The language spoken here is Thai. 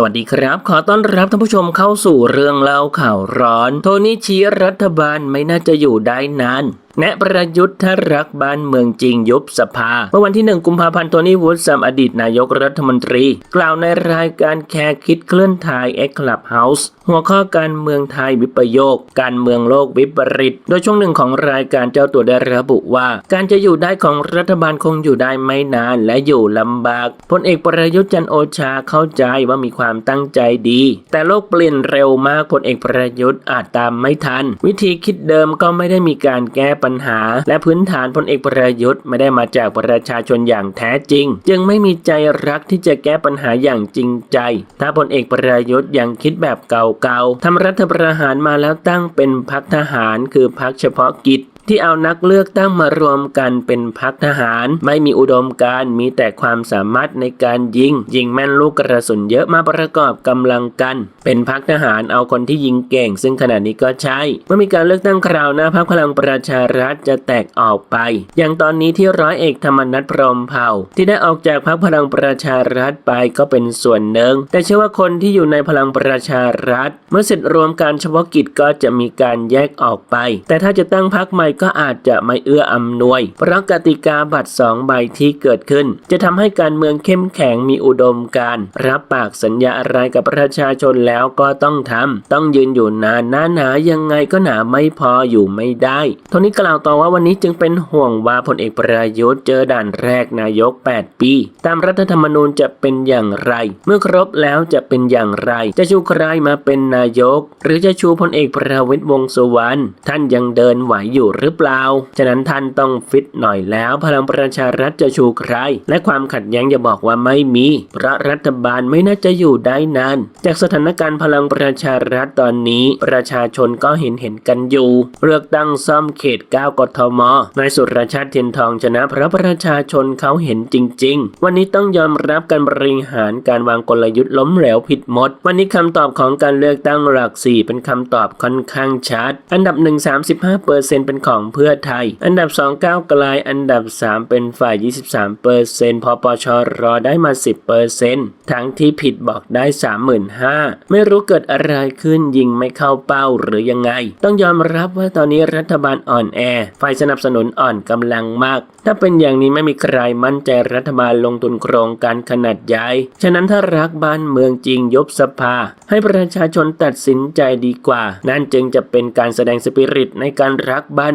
สวัสดีครับ ขอต้อนรับท่านผู้ชมเข้าสู่เรื่องเล่าข่าวร้อน โทนี่ชี้รัฐบาลไม่น่าจะอยู่ได้นาน แนะประยุทธ์ถ้ารักบ้านเมืองจริงยุบสภา เมื่อวันที่หนึ่งกุมภาพันธ์โทนี่วูดซัมอดีตนายกรัฐมนตรี กล่าวในรายการแคร์คิดเคลื่อนไทยเอ็กคลับเฮาส์หัวข้อการเมืองไทยวิปโยค การเมืองโลกวิปริต โดยช่วงหนึ่งของรายการเจ้าตัวได้ระบุว่า การจะอยู่ได้ของรัฐบาลคงอยู่ได้ไม่นานและอยู่ลำบากพลเอกประยุทธ์จันโอชาเข้าใจว่ามีความตั้งใจดี แต่โลกเปลี่ยนเร็วมากพลเอกประยุทธ์อาจตามไม่ทัน วิธีคิดเดิมก็ไม่ได้มีการแก้ปัญญหา และพื้นฐานพลเอกประยุทธ์ไม่ได้มาจากประชาชนอย่างแท้จริง จึงไม่มีใจรักที่จะแก้ปัญหาอย่างจริงใจ ถ้าพลเอกประยุทธ์ยังคิดแบบเก่าๆทำรัฐประหารมาแล้วตั้งเป็นพักทหาร คือพักเฉพาะกิจ ที่เอานักเลือกตั้งมารวมกันเป็นพักทหาร ไม่มีอุดมการมีแต่ความสามารถในการยิง ยิงแม่นลูกกระสุนเยอะมาประกอบกำลังกัน เป็นพักทหารเอาคนที่ยิงเก่ง ซึ่งขณะนี้ก็ใช่เมื่อมีการเลือกตั้งคราวหน้าพักพลังประชารัฐจะแตกออกไป อย่างตอนนี้ที่ร้อยเอกธรรมนัฐพรมเผ่า ที่ได้ออกจากพักพลังประชารัฐไปก็เป็นส่วนหนึ่ง แต่เชื่อว่าคนที่อยู่ในพลังประชารัฐ เมื่อเสร็จรวมการเฉพาะกิจก็จะมีการแยกออกไป แต่ถ้าจะตั้งพักใหม่ก็อาจจะไม่เอื้ออำนวย เพราะกติกาบัตรสองใบที่เกิดขึ้น จะทำให้การเมืองเข้มแข็งมีอุดมการ รับปากสัญญาอะไรกับประชาชนแล้วก็ต้องทำต้องยืนอยู่นานหนาหนายังไงก็หนาไม่พออยู่ไม่ได้ทนี้กล่าวต่อว่าวันนี้จึงเป็นห่วงว่าพลเอกประยุทธ์เจอด่านแรกนายก 8 ปี ตามรัฐธรรมนูญจะเป็นอย่างไร เมื่อครบแล้วจะเป็นอย่างไร จะชูใครมาเป็นนายก หรือจะชูพลเอกประวิตยวงษ์สุวรรณท่านยังเดินไหวอยู่หรือเปล่า ฉะนั้นท่านต้องฟิตหน่อยแล้วพลังประชารัฐจะชูใคร และความขัดแย้งอย่าบอกว่าไม่มี เพราะรัฐบาลไม่น่าจะอยู่ได้นาน จากสถานการณ์พลังประชารัฐตอนนี้ ประชาชนก็เห็นเห็นกันอยู่ เลือกตั้งซ่อมเขต 9 กทม นายสุรชาติเทียนทองชนะ เพราะประชาชนเขาเห็นจริง ๆ วันนี้ต้องยอมรับการบริหารการวางกลยุทธ์ล้มเหลวผิดหมด วันนี้คำตอบของการเลือกตั้งหลักสี่เป็นคำตอบค่อนข้างชัด อันดับ 1 35เปอร์เซ็นเป็นของเพื่อไทย อันดับ 2 ก้าวไกล อันดับ 3 เป็นฝ่าย 23เปอร์เซ็นต์พอปชรอได้มา 10เปอร์เซ็นต์ทั้งที่ผิดบอกได้ 35,000ไม่รู้เกิดอะไรขึ้นยิงไม่เข้าเป้าหรือยังไง ต้องยอมรับว่าตอนนี้รัฐบาลอ่อนแอ ฝ่ายสนับสนุนอ่อนกำลังมาก ถ้าเป็นอย่างนี้ไม่มีใครมั่นใจรัฐบาลลงทุนโครงการขนาดใหญ่ฉะนั้นถ้ารักบ้านเมืองจริงยบสภา ให้ประชาชนตัดสินใจดีกว่า นั่นจึงจะเป็นการแสดงสปิริตในการรักบ้าน